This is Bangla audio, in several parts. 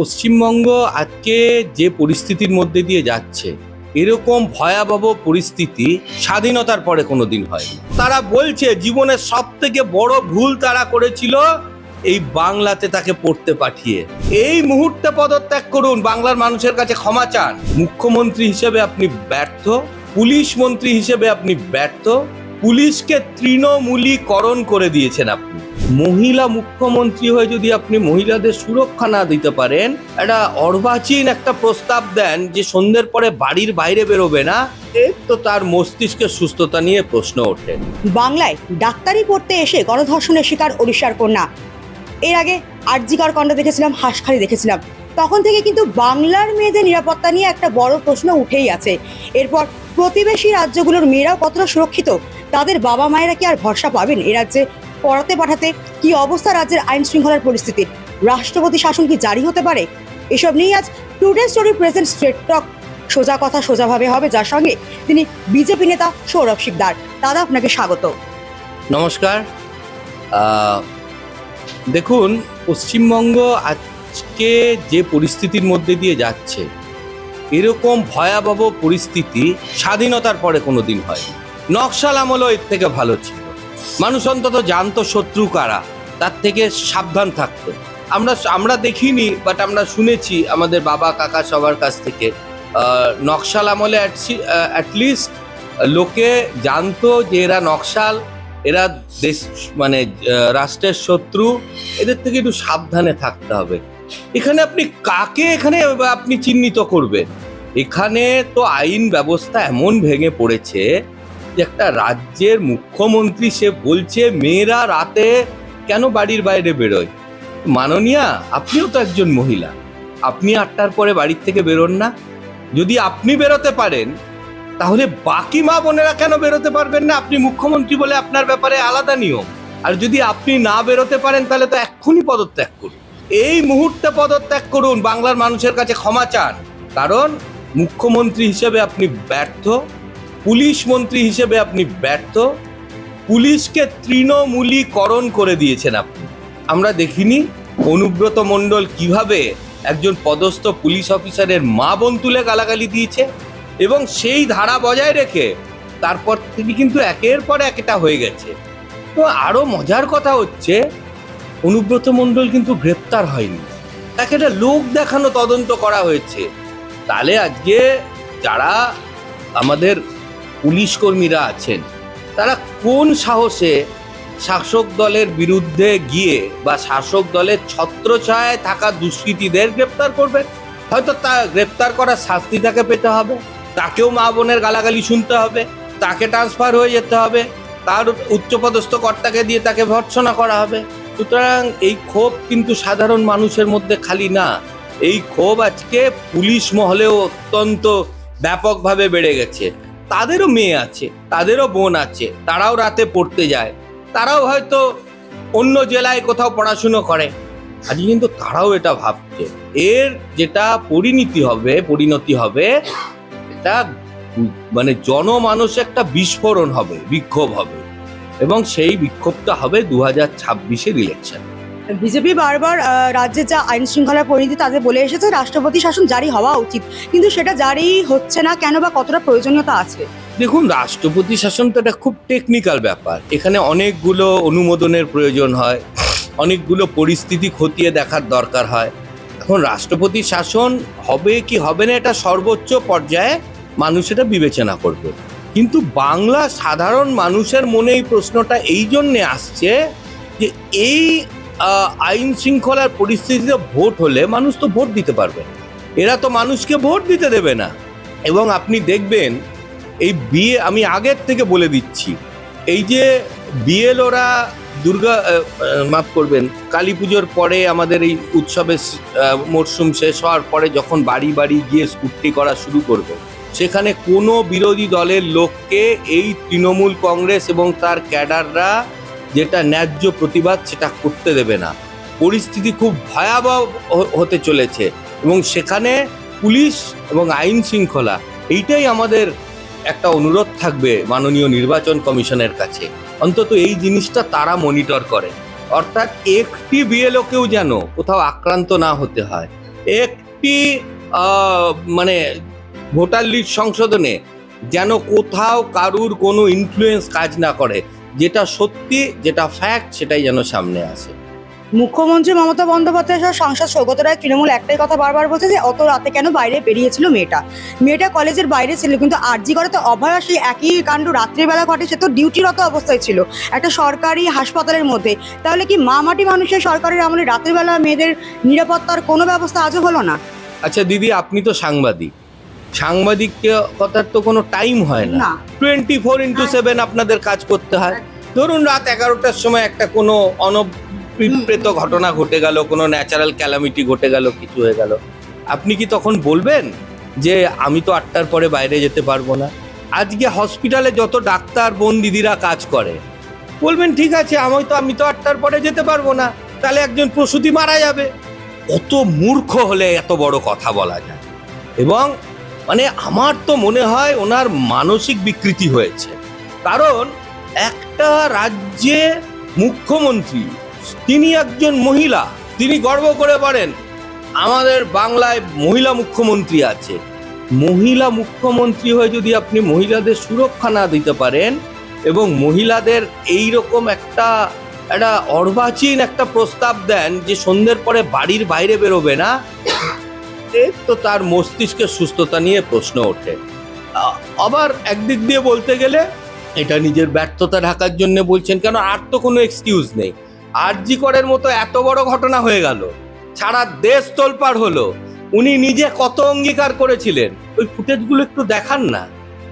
পশ্চিমবঙ্গ আজকে যে পরিস্থিতির মধ্যে দিয়ে যাচ্ছে, এরকম ভয়াবহ পরিস্থিতি স্বাধীনতার পরে কোনোদিন হয়নি। তারা বলছে, জীবনের সব থেকে বড় ভুল তারা করেছিল, এই বাংলাতে তাকে পড়তে পাঠিয়ে। এই মুহূর্তে পদত্যাগ করুন, বাংলার মানুষের কাছে ক্ষমা চান। মুখ্যমন্ত্রী হিসেবে আপনি ব্যর্থ, পুলিশ মন্ত্রী হিসেবে আপনি ব্যর্থ। পুলিশকে তৃণমূলীকরণ করে দিয়েছেন আপনি। মহিলা মুখ্যমন্ত্রী হয়ে যদি আপনি মহিলাদের সুরক্ষা না দিতে পারেন, একটা অর্বাচীন একটা প্রস্তাব দেন যে সন্ধ্যের পরে বাড়ির বাইরে বেরোবে না তো তার মস্তিষ্কের সুস্থতা নিয়ে প্রশ্ন ওঠে। বাংলায় ডাক্তারি পড়তে এসে গণধর্ষণের শিকার ওড়িশার কন্যা। এর আগে আরজিকর কাণ্ড দেখেছিলাম হাঁসখালি দেখেছিলাম। তখন থেকে কিন্তু বাংলার মেয়েদের নিরাপত্তা নিয়ে একটা বড় প্রশ্ন উঠেই আছে। এরপর প্রতিবেশী রাজ্যগুলোর মেয়েরাও কতটা সুরক্ষিত? তাদের বাবা মায়েরা কি আর ভরসা পাবেন? এ রাজ্যে পড়াতে পাঠাতে কি অবস্থা? রাজ্যের আইন শৃঙ্খলার পরিস্থিতির রাষ্ট্রপতি শাসন কি জারি হতে পারে? এসব নিয়ে আজ today story present straight talk. সোজা কথা সোজাভাবে হবে, যার সঙ্গে তিনি বিজেপি নেতা সৌরভ শিকদার। দাদা, আপনাকে স্বাগত। নমস্কার। দেখুন, পশ্চিমবঙ্গ আজকে যে পরিস্থিতির মধ্যে দিয়ে যাচ্ছে, এরকম ভয়াবহ পরিস্থিতি স্বাধীনতার পরে কোনোদিন হয়নি। নকশাল আমলও এর থেকে ভালো ছিল। মানুষ অন্তত জানতো শত্রু কারা, তার থেকে সাবধান থাকতো। আমরা আমরা দেখিনি বাট আমরা শুনেছি আমাদের বাবা, কাকা সবার কাছ থেকে নকশাল আমলে অ্যাটলিস্ট লোকে জানতো যে এরা নকশাল, এরা দেশ মানে রাষ্ট্রের শত্রু, এদের থেকে একটু সাবধানে থাকতে হবে। এখানে আপনি কাকে এখানে আপনি চিহ্নিত করবেন? এখানে তো আইন ব্যবস্থা এমন ভেঙে পড়েছে একটা রাজ্যের মুখ্যমন্ত্রী সে বলছে, মেয়েরা রাতে কেন বাড়ির বাইরে বেরোয়? মাননীয়া, আপনিও তো একজন মহিলা। আপনি আটটার পরে বাড়ির থেকে বেরোন না। যদি আপনি বেরোতে পারেন, তাহলে বাকি মা বোনেরা কেন বেরোতে পারবেন না? আপনি মুখ্যমন্ত্রী বলে আপনার ব্যাপারে আলাদা নিয়ম। আর যদি আপনি না বেরোতে পারেন, তাহলে তো এক্ষুনি পদত্যাগ করুন। এই মুহূর্তে পদত্যাগ করুন। বাংলার মানুষের কাছে ক্ষমা চান। কারণ, মুখ্যমন্ত্রী হিসেবে আপনি ব্যর্থ। পুলিশ মন্ত্রী হিসেবে আপনি ব্যর্থ। পুলিশকে তৃণমূলীকরণ করে দিয়েছেন আপনি। আমরা দেখিনি অনুব্রত মণ্ডল কীভাবে একজন পদস্থ পুলিশ অফিসারের মা বোন তুলে গালাগালি দিয়েছে এবং সেই ধারা বজায় রেখে তারপর তিনি কিন্তু একের পর একটা হয়ে গেছে। তো আরও মজার কথা হচ্ছে, অনুব্রত মণ্ডল কিন্তু গ্রেপ্তার হয়নি। তাকে একটা লোক দেখানো তদন্ত করা হয়েছে। তাহলে আজকে যারা আমাদের পুলিশ কর্মীরা আছেন। তারা কোন সাহসে শাসক দলের বিরুদ্ধে গিয়ে বা শাসক দলের ছত্রছায়ায় থাকা দুষ্কৃতীদের গ্রেপ্তার করবে হয়তো তা গ্রেপ্তার করার শাস্তি তাকে পেতে হবে, তাকেও মা বোনের গালাগালি শুনতে হবে, তাকে ট্রান্সফার হয়ে যেতে হবে, তার উচ্চপদস্থ কর্তাকে দিয়ে তাকে ভর্সনা করা হবে। সুতরাং এই ক্ষোভ কিন্তু সাধারণ মানুষের মধ্যে খালি না, এই ক্ষোভ আজকে পুলিশ মহলেও অত্যন্ত ব্যাপকভাবে বেড়ে গেছে। তাদেরও মেয়ে আছে, তাদেরও বোন আছে, তারাও রাতে পড়তে যায়। তারাও হয়তো অন্য জেলায় কোথাও পড়াশুনো করে। আজকে কিন্তু তারাও এটা ভাবছে। এর যেটা পরিণতি হবে পরিণতি হবে, এটা মানে জনমানসে একটা বিস্ফোরণ হবে, বিক্ষোভ হবে। এবং সেই বিক্ষোভটা হবে দু হাজার ছাব্বিশের ইলেকশন বিজেপি বারবার আহ, রাজ্যের যা আইন শৃঙ্খলার পরিধি তাদের বলে এসেছে রাষ্ট্রপতি শাসন জারি হওয়া উচিত। কিন্তু সেটা জারি হচ্ছে না কেন বা কতটা প্রয়োজনীয়তা আছে? দেখুন রাষ্ট্রপতি শাসন তো একটা খুব টেকনিক্যাল ব্যাপার। এখানে অনেকগুলো অনুমোদনের প্রয়োজন হয় অনেকগুলো পরিস্থিতি খতিয়ে দেখার দরকার হয়। এখন রাষ্ট্রপতি শাসন হবে কি হবে না এটা সর্বোচ্চ পর্যায়ে মানুষ এটা বিবেচনা করবে। কিন্তু বাংলা সাধারণ মানুষের মনে এই প্রশ্নটা এই জন্যে আসছে যে এই আইন শৃঙ্খলার পরিস্থিতিতে ভোট হলে মানুষ তো ভোট দিতে পারবে। এরা তো মানুষকে ভোট দিতে দেবে না এবং আপনি দেখবেন, এই বিয়ে আমি আগের থেকে বলে দিচ্ছি, এই যে বিএলওরা দুর্গা মাফ করবেন, কালী পুজোর পরে আমাদের এই উৎসবের মরশুম শেষ হওয়ার পরে যখন বাড়ি বাড়ি গিয়ে স্কুটনি করা শুরু করবে, সেখানে কোনো বিরোধী দলের লোককে এই তৃণমূল কংগ্রেস এবং তার ক্যাডাররা যেটা ন্যায্য প্রতিবাদ সেটা করতে দেবে না। পরিস্থিতি খুব ভয়াবহ হতে চলেছে এবং সেখানে পুলিশ এবং আইন শৃঙ্খলা এইটাই আমাদের একটা অনুরোধ থাকবে মাননীয় নির্বাচন কমিশনের কাছে। অন্তত এই জিনিসটা তারা মনিটর করে। অর্থাৎ একটি বিএলওকেও যেন কোথাও আক্রান্ত না হতে হয়। একটি মানে ভোটার লিস্ট সংশোধনে যেন কোথাও কারুর কোনো ইনফ্লুয়েন্স কাজ না করে। যেটা সত্যি যেটা ফ্যাক্ট সেটাই যেন সামনে আসে। মুখ্যমন্ত্রী মমতা বন্দ্যোপাধ্যায় সহ সাংসদ সৌগত রায় তৃণমূল একটাই কথা বারবার বলছে যে অত রাতে কেন বাইরে বেরিয়েছিল মেয়েটা? মেয়েটা কলেজের বাইরে ছিল কিন্তু আরজি করে তো অভয়া সেই একই কাণ্ড রাত্রিবেলা ঘটে সে তো ডিউটিরত অবস্থায় ছিল একটা সরকারি হাসপাতালের মধ্যে। তাহলে কি মা মাটি মানুষের সরকারের আমলে রাত্রিবেলা মেয়েদের নিরাপত্তার কোনো ব্যবস্থা আজও হলো না? আচ্ছা দিদি আপনি তো সাংবাদিক। সাংবাদিকতার তো কোনো টাইম হয় না। টোয়েন্টি ফোর ইন্টু সেভেন আপনাদের কাজ করতে হয়। ধরুন রাত এগারোটার সময় একটা কোনো অনপ্রিপ্রেত ঘটনা ঘটে গেল কোনো ন্যাচারাল ক্যালামিটি ঘটে গেল কিছু হয়ে গেল। আপনি কি তখন বলবেন যে আমি তো আটটার পরে বাইরে যেতে পারব না? আজকে হসপিটালে যত ডাক্তার বোন দিদিরা কাজ করে বলবেন ঠিক আছে আমি তো আমি তো আটটার পরে যেতে পারব না। তাহলে একজন প্রসূতি মারা যাবে। কত মূর্খ হলে এত বড় কথা বলা যায়। এবং মানে আমার তো মনে হয় ওনার মানসিক বিকৃতি হয়েছে। কারণ একটা রাজ্যে মুখ্যমন্ত্রী, তিনি একজন মহিলা, তিনি গর্ব করে পারেন আমাদের বাংলায় মহিলা মুখ্যমন্ত্রী আছে। মহিলা মুখ্যমন্ত্রী হয়ে যদি আপনি মহিলাদের সুরক্ষা না দিতে পারেন এবং মহিলাদের এই রকম একটা একটা অর্বাচীন একটা প্রস্তাব দেন যে সন্ধ্যের পরে বাড়ির বাইরে বেরোবে না এ তো তার মস্তিষ্কের সুস্থতা নিয়ে প্রশ্ন ওঠে। আবার একদিক দিয়ে বলতে গেলে এটা নিজের ব্যর্থতা ঢাকার জন্য বলছেন, কেন আর তো কোনো এক্সকিউজ নেই। আরজি করের মতো এত বড় ঘটনা হয়ে গেল। সারা দেশ তোলপাড় হলো। উনি নিজে কত অঙ্গীকার করেছিলেন? ওই ফুটেজগুলো একটু দেখান না।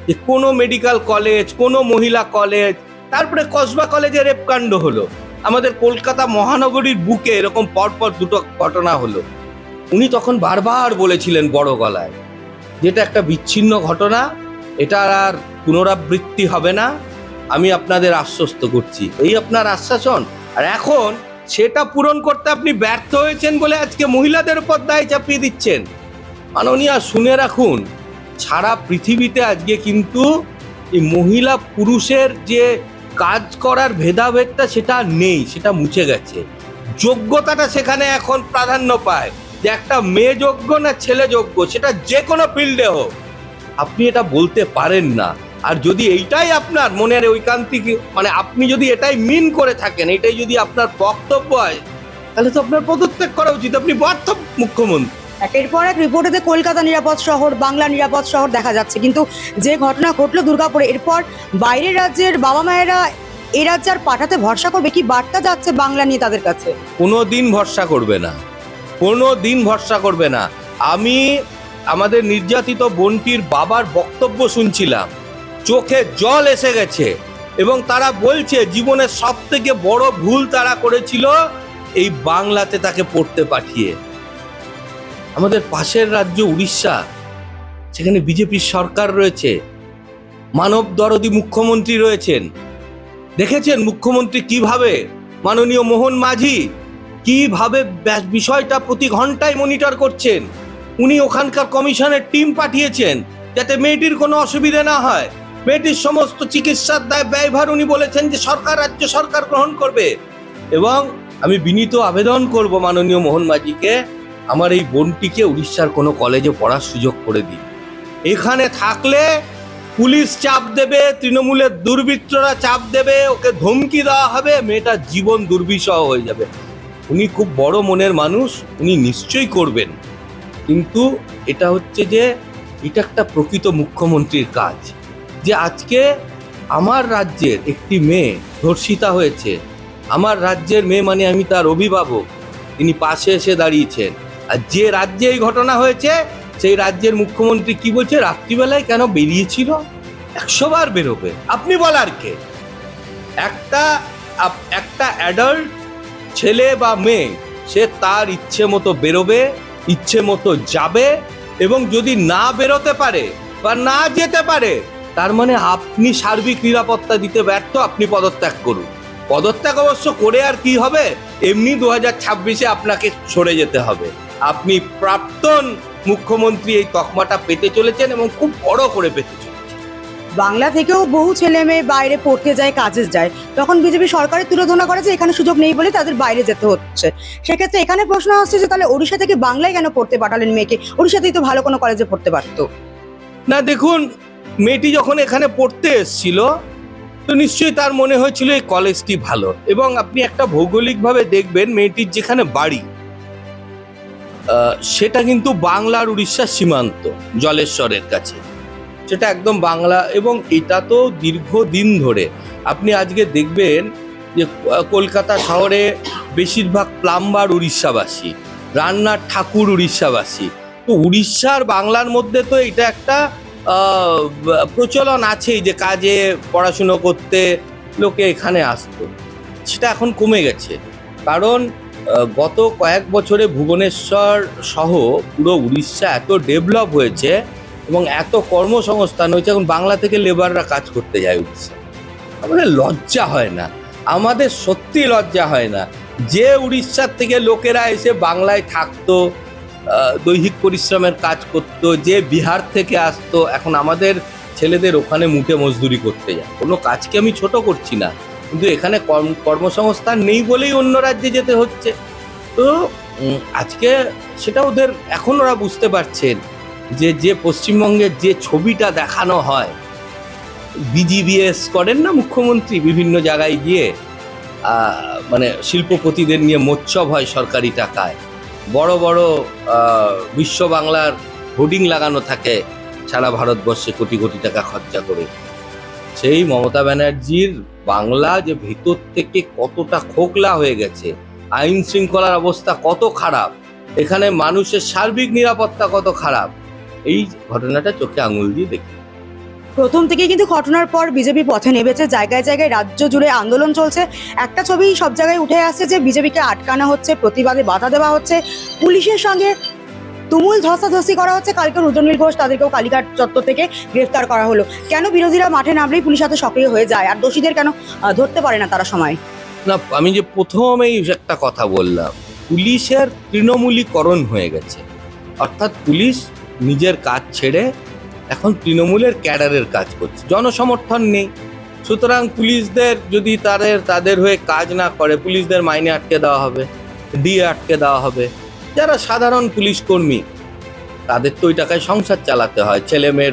যে কোনো মেডিকেল কলেজ কোনো মহিলা কলেজ তারপরে কসবা কলেজে রেপকাণ্ড হলো। আমাদের কলকাতা মহানগরীর বুকে এরকম পরপর দুটো ঘটনা হলো। উনি তখন বারবার বলেছিলেন বড় গলায় যেটা একটা বিচ্ছিন্ন ঘটনা, এটা আর পুনরাবৃত্তি হবে না। আমি আপনাদের আশ্বস্ত করছি। এই আপনার আশ্বাসন। আর এখন সেটা পূরণ করতে আপনি ব্যর্থ হয়েছেন বলে আজকে মহিলাদের উপর দায় চাপিয়ে দিচ্ছেন। মাননীয়া, শুনে রাখুন, সারা পৃথিবীতে আজকে কিন্তু এই মহিলা পুরুষের যে কাজ করার ভেদাভেদটা সেটা নেই, সেটা মুছে গেছে। যোগ্যতাটা সেখানে এখন প্রাধান্য পায়। যে একটা মেয়ে যোগ্য না ছেলে যোগ্য সেটা যে কোনো ফিল্ডে হোক। আপনি এটা বলতে পারেন না। আর যদি এইটাই আপনার মনের ঐকান্তিক মানে আপনি যদি এটাই মিন করে থাকেন এটাই যদি আপনার বক্তব্য হয় তাহলে তো আপনার পদত্যাগ করা উচিত। আপনি ব্যর্থ মুখ্যমন্ত্রী। একের পর এক রিপোর্টেতে কলকাতা নিরাপদ শহর বাংলা নিরাপদ শহর দেখা যাচ্ছে। কিন্তু যে ঘটনা ঘটলো দুর্গাপুরে এরপর বাইরের রাজ্যের বাবা মায়েরা এ রাজ্যে আর পাঠাতে ভরসা করবে কি? বার্তা যাচ্ছে বাংলা নিয়ে তাদের কাছে। কোনো দিন ভরসা করবে না। কোনো দিন ভরসা করবে না। আমি আমাদের নির্যাতিত বোনটির বাবার বক্তব্য শুনছিলাম। চোখে জল এসে গেছে এবং তারা বলছে, জীবনের সব থেকে বড় ভুল তারা করেছিল এই বাংলাতে তাকে পড়তে পাঠিয়ে। আমাদের পাশের রাজ্য উড়িষ্যা, সেখানে বিজেপির সরকার রয়েছে, মানব দরদি মুখ্যমন্ত্রী রয়েছেন। দেখেছেন মুখ্যমন্ত্রী কীভাবে? মাননীয় মোহন মাঝি কীভাবে বিষয়টা প্রতি ঘন্টায় মনিটর করছেন? উনি ওখানকার কমিশনের টিম পাঠিয়েছেন যাতে মেয়েটির কোনো অসুবিধা না হয়। মেয়েটির সমস্ত চিকিৎসার দায় ব্যয়ভার উনি বলেছেন যে সরকার, রাজ্য সরকার গ্রহণ করবে। এবং আমি বিনীত আবেদন করব মাননীয় মোহন মাঝিকে আমার এই বোনটিকে উড়িষ্যার কোনো কলেজে পড়ার সুযোগ করে দিন। এখানে থাকলে পুলিশ চাপ দেবে, তৃণমূলের দুর্বৃত্তরা চাপ দেবে, ওকে ধমকি দেওয়া হবে, মেয়েটার জীবন দুর্বিষহ হয়ে যাবে। উনি খুব বড় মনের মানুষ, উনি নিশ্চয়ই করবেন। কিন্তু এটা হচ্ছে যে, এটা একটা প্রকৃত মুখ্যমন্ত্রীর কাজ। যে আজকে আমার রাজ্যের একটি মেয়ে ধর্ষিতা হয়েছে, আমার রাজ্যের মেয়ে মানে আমি তার অভিভাবক, তিনি পাশে এসে দাঁড়িয়েছেন। আর যে রাজ্যে এই ঘটনা হয়েছে, সেই রাজ্যের মুখ্যমন্ত্রী কি বলছে? রাত্রিবেলায় কেন বেরিয়েছিল? একশো বার বেরোবে। আপনি বলার কে? একটা একটা অ্যাডাল্ট ছেলে বা মেয়ে, সে তার ইচ্ছে মতো বেরোবে, ইচ্ছে মতো যাবে এবং যদি না বেরোতে পারে বা না যেতে পারে, তার মানে আপনি সার্বিক নিরাপত্তা দিতে ব্যর্থ, আপনি পদত্যাগ করুন। পদত্যাগ অবশ্য করে আর কি হবে? এমনি দু হাজার ছাব্বিশে আপনাকে সরে যেতে হবে। আপনি প্রাক্তন মুখ্যমন্ত্রী এই তকমাটা পেতে চলেছেন এবং খুব বড় করে পেতে চলেছেন। বাংলা থেকেও বহু ছেলে মেয়ে বাইরে পড়তে যায়, কাজে যায়। তখন বিজেপি সরকারের তুলোধনা করে যে এখানে সুযোগ নেই বলে তাদের বাইরে যেতে হচ্ছে। সেক্ষেত্রে এখানে প্রশ্ন আসছে যে তাহলে ওড়িশা থেকে বাংলায় কেন পড়তে পাঠালেন মেয়েকে? ওড়িশাতেই তো ভালো কোনো কলেজে পড়তে পারতো। না, দেখুন, মেয়েটি যখন এখানে পড়তে এসেছিল, তো নিশ্চয়ই তার মনে হয়েছিল এই কলেজটি ভালো। এবং আপনি একটা ভৌগোলিকভাবে দেখবেন মেয়েটির যেখানে বাড়ি সেটা কিন্তু বাংলার উড়িষ্যার সীমান্ত, জলেশ্বরের কাছে। সেটা একদম বাংলা এবং এটা তো দীর্ঘদিন ধরে। আপনি আজকে দেখবেন যে কলকাতা শহরে বেশিরভাগ প্লাম্বার উড়িষ্যাবাসী, রান্নার ঠাকুর উড়িষ্যাবাসী। তো উড়িষ্যার বাংলার মধ্যে তো এটা একটা প্রচলন আছেই যে কাজে পড়াশুনো করতে লোকে এখানে আসতো। সেটা এখন কমে গেছে। কারণ গত কয়েক বছরে ভুবনেশ্বর সহ পুরো উড়িষ্যা এত ডেভেলপ হয়েছে এবং এত কর্মসংস্থান হয়েছে, এখন বাংলা থেকে লেবাররা কাজ করতে যায় উড়িষ্যা। আমাদের লজ্জা হয় না। আমাদের সত্যি লজ্জা হয় না যে উড়িষ্যার থেকে লোকেরা এসে বাংলায় থাকতো দৈহিক পরিশ্রমের কাজ করতো, যে বিহার থেকে আসতো, এখন আমাদের ছেলেদের ওখানে মুটে মজদুরি করতে যায়। কোনো কাজকে আমি ছোট করছি না, কিন্তু এখানে কর্ম, কর্মসংস্থান নেই বলেই অন্য রাজ্যে যেতে হচ্ছে। তো আজকে সেটা ওদের, এখন ওরা বুঝতে পারছেন যে যে পশ্চিমবঙ্গের যে ছবিটা দেখানো হয় বিজিবিএস করেন না মুখ্যমন্ত্রী বিভিন্ন জায়গায় গিয়ে মানে শিল্পপতিদের নিয়ে মোৎসব হয় সরকারি টাকায়। বড় বড় বিশ্ব বাংলার হোর্ডিং লাগানো থাকে সারা ভারতবর্ষে কোটি কোটি টাকা খরচা করে। সেই মমতা ব্যানার্জির বাংলা যে ভেতর থেকে কতটা খোকলা হয়ে গেছে, আইন শৃঙ্খলার অবস্থা কত খারাপ, এখানে মানুষের সার্বিক নিরাপত্তা কত খারাপ এই ঘটনাটা চোখে আঙুল দিয়ে দেখি। প্রথম থেকে কিন্তু ঘটনার পর বিজেপি পথে নেমেছে জায়গায় জায়গায় রাজ্য জুড়ে আন্দোলন চলছে। একটা ছবি সব জায়গায় উঠে আসছে যে বিজেপিকে আটকানো হচ্ছে প্রতিবাদে বাধা দেওয়া হচ্ছে। পুলিশের সঙ্গে তুমুল ধস্তাধস্তি করা হচ্ছে। কালকে রুদ্রনীল ঘোষ তাদেরকেও কালীঘাট চত্বর থেকে গ্রেফতার করা হলো। কেন বিরোধীরা মাঠে নামলেই পুলিশ হাতে সক্রিয় হয়ে যায়? আর দোষীদের কেন ধরতে পারে না তারা সময়? না আমি যে প্রথমেই একটা কথা বললাম পুলিশের তৃণমূলীকরণ হয়ে গেছে। অর্থাৎ পুলিশ নিজের কাজ ছেড়ে এখন তৃণমূলের ক্যাডারের কাজ করছে। জনসমর্থন নেই। সুতরাং পুলিশদের যদি তাদের তাদের হয়ে কাজ না করে, পুলিশদের মাইনে আটকে দেওয়া হবে ডিএ আটকে দেওয়া হবে। যারা সাধারণ পুলিশ কর্মী, তাদের তো ওই টাকায় সংসার চালাতে হয়, ছেলে মেয়ের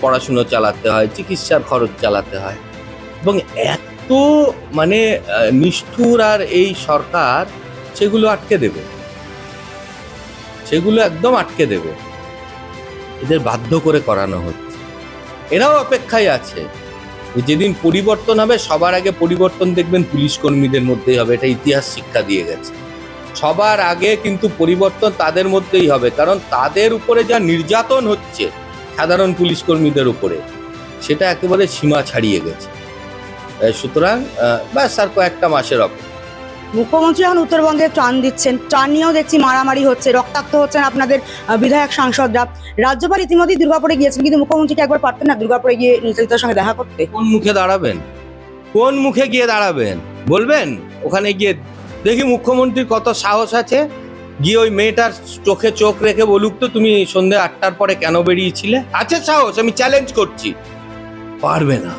পড়াশুনো চালাতে হয়, চিকিৎসার খরচ চালাতে হয়। এবং এত মানে নিষ্ঠুর আর এই সরকার, সেগুলো আটকে দেবে। সেগুলো একদম আটকে দেবে। এদের বাধ্য করে করানো হচ্ছে। এরাও অপেক্ষায় আছে যেদিন পরিবর্তন হবে, সবার আগে পরিবর্তন দেখবেন পুলিশ কর্মীদের মধ্যেই হবে, এটা ইতিহাস শিক্ষা দিয়ে গেছে। সবার আগে কিন্তু পরিবর্তন তাদের মধ্যেই হবে, কারণ তাদের উপরে যা নির্যাতন হচ্ছে সাধারণ পুলিশ কর্মীদের উপরে, সেটা একেবারে সীমা ছাড়িয়ে গেছে। সুতরাং ব্যাস আর কয়েকটা মাসের অপেক্ষা। মুখ্যমন্ত্রী এখন উত্তরবঙ্গে ত্রাণ দিচ্ছেন। ত্রাণ নিয়েও দেখছি মারামারি হচ্ছে, রক্তাক্ত হচ্ছেন আপনাদের বিধায়ক সাংসদরা। রাজ্যপাল ইতিমধ্যেই দুর্গাপুরে গিয়েছেন, কিন্তু মুখ্যমন্ত্রীকে একবার পারতেন না দুর্গাপুরে গিয়ে নির্যাতিতার সঙ্গে দেখা করতে। কোন মুখে দাঁড়াবেন? কোন মুখে গিয়ে দাঁড়াবেন? বলবেন? ওখানে গিয়ে দেখি মুখ্যমন্ত্রীর কত সাহস আছে। গিয়ে ওই মেয়েটার চোখে চোখ রেখে বলুক তো, তুমি সন্ধে আটটার পরে কেন বেরিয়েছিলে? আছে সাহস, আমি চ্যালেঞ্জ করছি। পারবে না।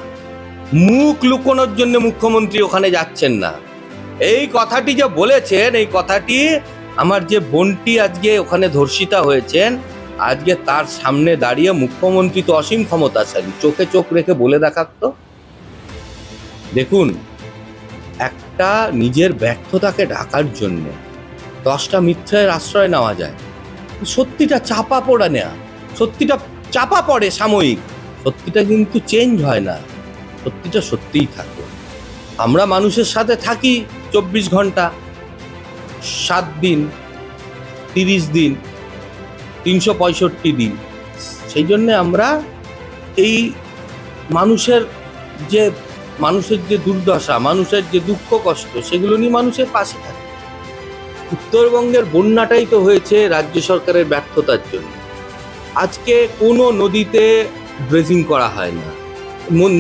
মুখ লুকোনোর জন্য মুখ্যমন্ত্রী ওখানে যাচ্ছেন না। এই কথাটি যে বলেছেন, এই কথাটি আমার যে বোনটি আজকে ওখানে ধর্ষিতা হয়েছেন, আজকে তার সামনে দাঁড়িয়ে মুখ্যমন্ত্রী তো অসীম ক্ষমতাশালী। চোখে চোখ রেখে বলে দেখাতো দেখুন, একটা নিজের ব্যর্থতাকে ঢাকার জন্য দশটা মিথ্যের আশ্রয় নেওয়া যায়। সত্যিটা চাপা পড়া নেওয়া সত্যিটা চাপা পড়ে সাময়িক। সত্যিটা কিন্তু চেঞ্জ হয় না। সত্যিটা সত্যিই থাকে। আমরা মানুষের সাথে থাকি। চব্বিশ ঘণ্টা, সাত দিন, তিরিশ দিন, তিনশো পঁয়ষট্টি দিন। সেই জন্যে আমরা এই মানুষের যে মানুষের যে দুর্দশা, মানুষের যে দুঃখ কষ্ট, সেগুলো নিয়ে মানুষের পাশে থাকে। উত্তরবঙ্গের বন্যাটাই তো হয়েছে রাজ্য সরকারের ব্যর্থতার জন্য। আজকে কোনো নদীতে ড্রেজিং করা হয় না।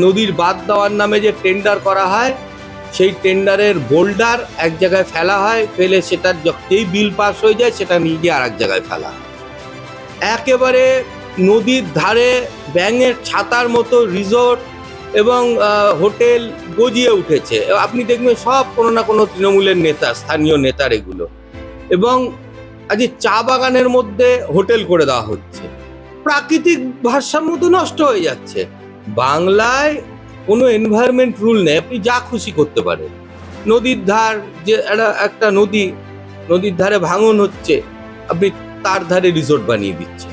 নদীর বাদ দেওয়ার নামে যে টেন্ডার করা হয় সেই টেন্ডারের বোল্ডার এক জায়গায় ফেলা হয়, ফেলে সেটার যখনই বিল পাস হয়ে যায়, সেটা নিয়ে গিয়ে আর এক জায়গায় ফেলা একেবারে নদীর ধারে, ব্যাঙের ছাতার মতো রিসোর্ট এবং হোটেল গজিয়ে উঠেছে। আপনি দেখবেন সব কোনো না কোনো তৃণমূলের নেতা, স্থানীয় নেতার এগুলো। এবং আজ চা বাগানের মধ্যে হোটেল করে দেওয়া হচ্ছে। প্রাকৃতিক ভারসাম্য তো নষ্ট হয়ে যাচ্ছে। বাংলায় কোনো এনভায়রনমেন্ট রুল নেই, আপনি যা খুশি করতে পারেন। নদীর ধার যে একটা একটা নদী, নদীর ধারে ভাঙন হচ্ছে, আপনি তার ধারে রিসোর্ট বানিয়ে দিচ্ছেন।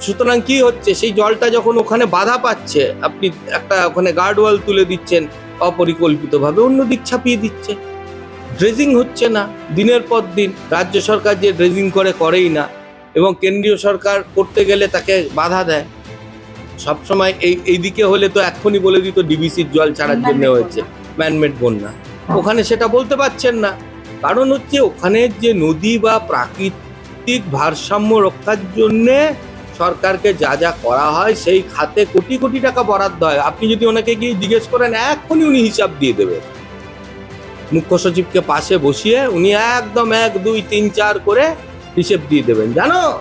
সুতরাং কি হচ্ছে, সেই জলটা যখন ওখানে বাধা পাচ্ছে, আপনি একটা ওখানে গার্ড ওয়াল তুলে দিচ্ছেন, অপরিকল্পিতভাবে অন্য দিক ছাপিয়ে দিচ্ছে ড্রেজিং হচ্ছে না, দিনের পর দিন। রাজ্য সরকার যে ড্রেজিং করে, করেই না। এবং কেন্দ্রীয় সরকার করতে গেলে তাকে বাধা দেয়। সবসময় এই এইদিকে হলে তো এক্ষুনি বলে দিত ডিবিসির জল ছাড়ার জন্য হয়েছে। ম্যানমেড বন্যা। ওখানে সেটা বলতে পারছেন না। কারণ হচ্ছে ওখানে যে নদী বা প্রাকৃতিক ভারসাম্য রক্ষার জন্যে সরকারকে যা যা করা হয় সেই খাতে কোটি কোটি টাকা বরাদ্দ হয়। আপনি যদি ওনাকে গিয়ে জিজ্ঞেস করেন এক্ষুনি উনি হিসাব দিয়ে দেবে। মুখ্য সচিবকে পাশে বসিয়ে উনি একদম এক দুই তিন চার করে হিসেব দিয়ে দেবেন। জানো?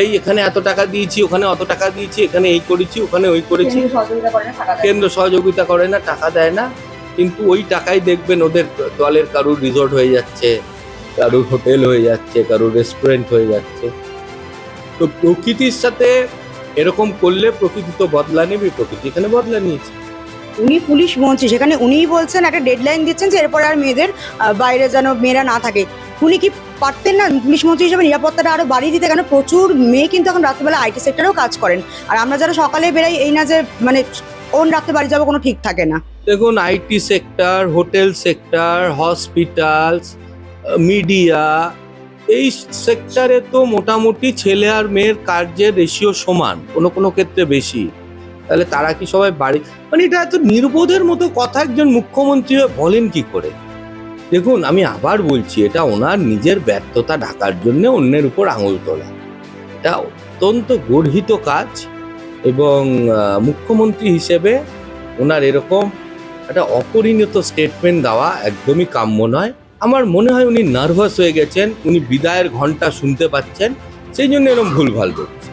এই এখানে এত টাকা দিয়েছি ওখানে অত টাকা দিয়েছি এখানে এই করেছি ওখানে ওই করেছি। কেন্দ্র সহযোগিতা করে না টাকা দেয় না। কিন্তু ওই টাকাই দেখবেন ওদের দলের কারুর রিসোর্ট হয়ে যাচ্ছে কারুর হোটেল হয়ে যাচ্ছে কারুর রেস্টুরেন্ট হয়ে যাচ্ছে। তো প্রকৃতির সাথে এরকম করলে প্রকৃতি তো বদলা নেবে প্রকৃতি এখানে বদলা নিয়েছে। উনি পুলিশ মন্ত্রী সেখানে উনিই বলছেন একটা ডেডলাইন দিচ্ছেন যে এরপরে আর মেয়েদের বাইরে যেন মেয়েরা না থাকে। উনি কি পারতেন না। পুলিশ মন্ত্রী হিসেবে নিরাপত্তাটা আরও বাড়িয়ে দিতে কেন? প্রচুর মেয়ে কিন্তু এখন রাত্রিবেলা আইটি সেক্টরেও কাজ করেন। আর আমরা যারা সকালে বেরাই, এই না যে মানে কোন রাত্রে বাড়ি যাব কোনো ঠিক থাকে না। দেখুন IT sector, hotel sector, hospitals media, এই সেক্টরে তো মোটামুটি ছেলে আর মেয়ের কার্যের রেশিও সমান, কোনো কোনো ক্ষেত্রে বেশি। তাহলে তারা কি সবাই বাড়ি মানে এটা এত নির্বোধের মতো কথা একজন মুখ্যমন্ত্রী বলেন কি করে? দেখুন, আমি আবার বলছি, এটা ওনার নিজের ব্যর্থতা ঢাকার জন্য অন্যের উপর আঙুল তোলা। এটা অত্যন্ত গর্হিত কাজ এবং মুখ্যমন্ত্রী হিসেবে ওনার এরকম একটা অপরিণত স্টেটমেন্ট দেওয়া একদমই কাম্য নয়। আমার মনে হয় উনি নার্ভাস হয়ে গেছেন, উনি বিদায়ের ঘণ্টা শুনতে পাচ্ছেন, সেই জন্য এরকম ভুলভাল বলছেন